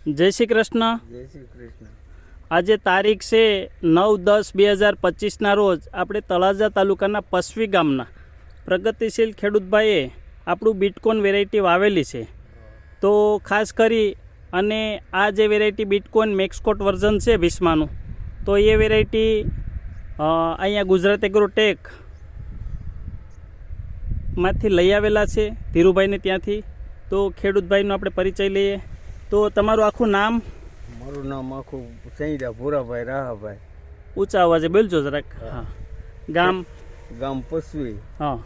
જય શ્રી કૃષ્ણ. જય શ્રી કૃષ્ણ. આજે તારીખ છે નવ દસ બે હજાર પચીસના રોજ આપણે તળાજા તાલુકાના પસવી ગામના પ્રગતિશીલ ખેડૂતભાઈએ આપણું બિટકોન વેરાયટી વાવેલી છે. તો ખાસ કરી અને આ જે વેરાયટી બિટકોન મેક્સકોટ વર્ઝન છે ભીષ્માનું તો એ વેરાયટી અહીંયા ગુજરાત એગ્રોટેકમાંથી લઈ આવેલા છે ધીરુભાઈને ત્યાંથી. તો ખેડૂતભાઈનો આપણે પરિચય લઈએ. તો તમારું આખું નામ? મારું નામ આખું સૈડા ભૂરાભાઈ રાહાભાઈ. ઊંચા અવાજે બોલજો જરાક. હા. ગામ? ગામ પસવી. હા.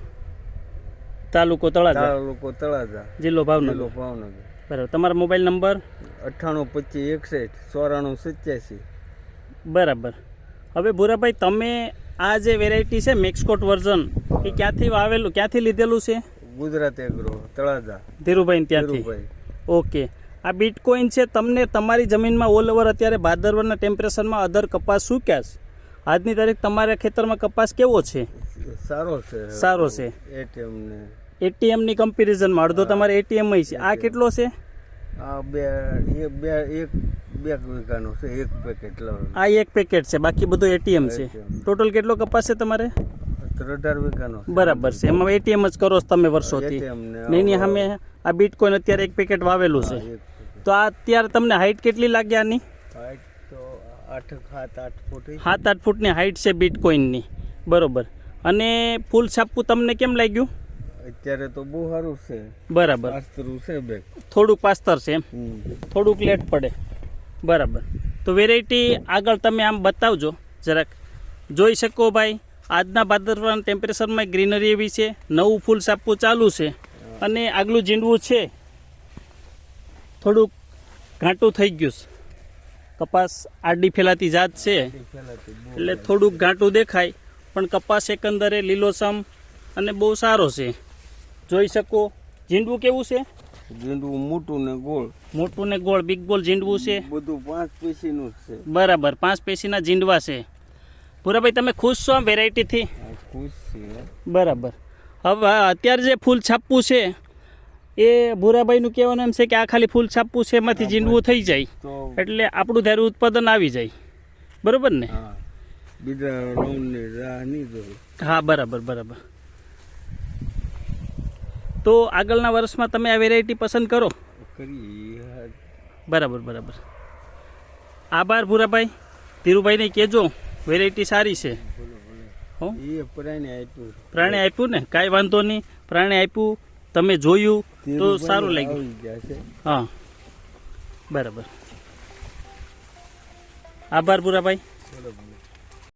તાલુકો તળાજા? તાલુકો તળાજા. જિલ્લો ભાવનગર? ભાવનગર. બરાબર. તમારો મોબાઈલ નંબર? અઠ્ઠાણું પચીસ એકસઠ ચોરાણું સત્યાસી. બરાબર. હવે ભૂરાભાઈ તમે આ જે વેરાયટી છે મેક્સકોટ વર્ઝન એ ક્યાંથી આવેલું ક્યાંથી લીધેલું છે? ગુજરાત એગ્રો તળાજા. ધીરુભાઈ ત્યાંથી? ઓકે. આ બિટકોઇન છે તમને તમારી જમીનમાં ઓલ ઓવર અત્યારે ભાદરવરના ટેમ્પરેચરમાં અધર કપાસ છે આજની તારીખ તમારા ખેતરમાં કપાસ કેવો છે? સારો છે. સારો છે. એટીએમ ને. એટીએમની કમ્પેરિઝનમાં અડધો તમારે એટીએમ છે. આ કેટલો છે? આ બે બે એક બે વીઘાનો છે એક પેકેટ આ એક પેકેટ છે બાકી બધું એટીએમ છે. ટોટલ કેટલો કપાસ છે તમારે? અઢાર વીઘાનો બરાબર છે. એમાં એટીએમ જ કરો છો તમે વર્ષોથી. નહીં નહીં સામે આ બિટકોઈન અત્યારે એક પેકેટ વાવેલું છે. તો આ અત્યારે તમને હાઈટ કેટલી લાગે આની? તો આઠ સાત આઠ ફૂટ સાત આઠ ફૂટની હાઈટ છે બિટકોઇનની બરોબર. અને ફૂલ છાપવું તમને કેમ લાગ્યું? અત્યારે તો બહુ સારું છે. બરાબર. પાસ્તરું છે બેગ થોડુંક પાસ્તર છે એમ? થોડુંક લેટ પડે. બરાબર. તો વેરાયટી આગળ તમે આમ બતાવજો જરાક. જોઈ શકો ભાઈ આજના ભાદરવાના ટેમ્પરેચરમાં ગ્રીનરી એવી છે. નવું ફૂલ સાપવું ચાલુ છે. અને આગલું જીંડવું છે. થોડુંક ઘાંટું થઈ ગયું છે. કપાસ આડી ફેલાતી જાત છે. એટલે થોડુંક ઘાંટું દેખાય પણ કપાસ એકંદરે લીલોસમ અને બહુ સારો છે. જોઈ શકો ઝીંડવું કેવું છે? ઝીંડવું મોટું ને ગોળ. મોટું ને ગોળ બિગ ગોળ ઝીંડવું છે. બધું પાંચ પેશીનું છે. બરાબર પાંચ પેશીના ઝીંડવા છે. ભૂરાભાઈ તમે ખુશ છો વેરાયટીથી ખુશ છે. બરાબર. હવે અત્યારે જે ફૂલ છાપવું છે એ ભૂરાભાઈનું કહેવાનું એમ છે કે આ ખાલી ફૂલ છાપવું છે એમાંથી જીંડવું થઈ જાય. એટલે આપણું ધારું ઉત્પાદન આવી જાય. બરોબર ને? હા. બરાબર બરાબર. તો આગળના વર્ષમાં તમે આ વેરાયટી પસંદ કરો? બરાબર બરાબર. આભાર ભૂરાભાઈ ધીરુભાઈને કહેજો વેરાયટી સારી છે. પ્રાણી આપ્યું ને? કાંઈ વાંધો નહીં. પ્રાણી આપ્યું તમે જોયું તો સારું લાગ્યું. હા. બરાબર. આભાર બરોબર.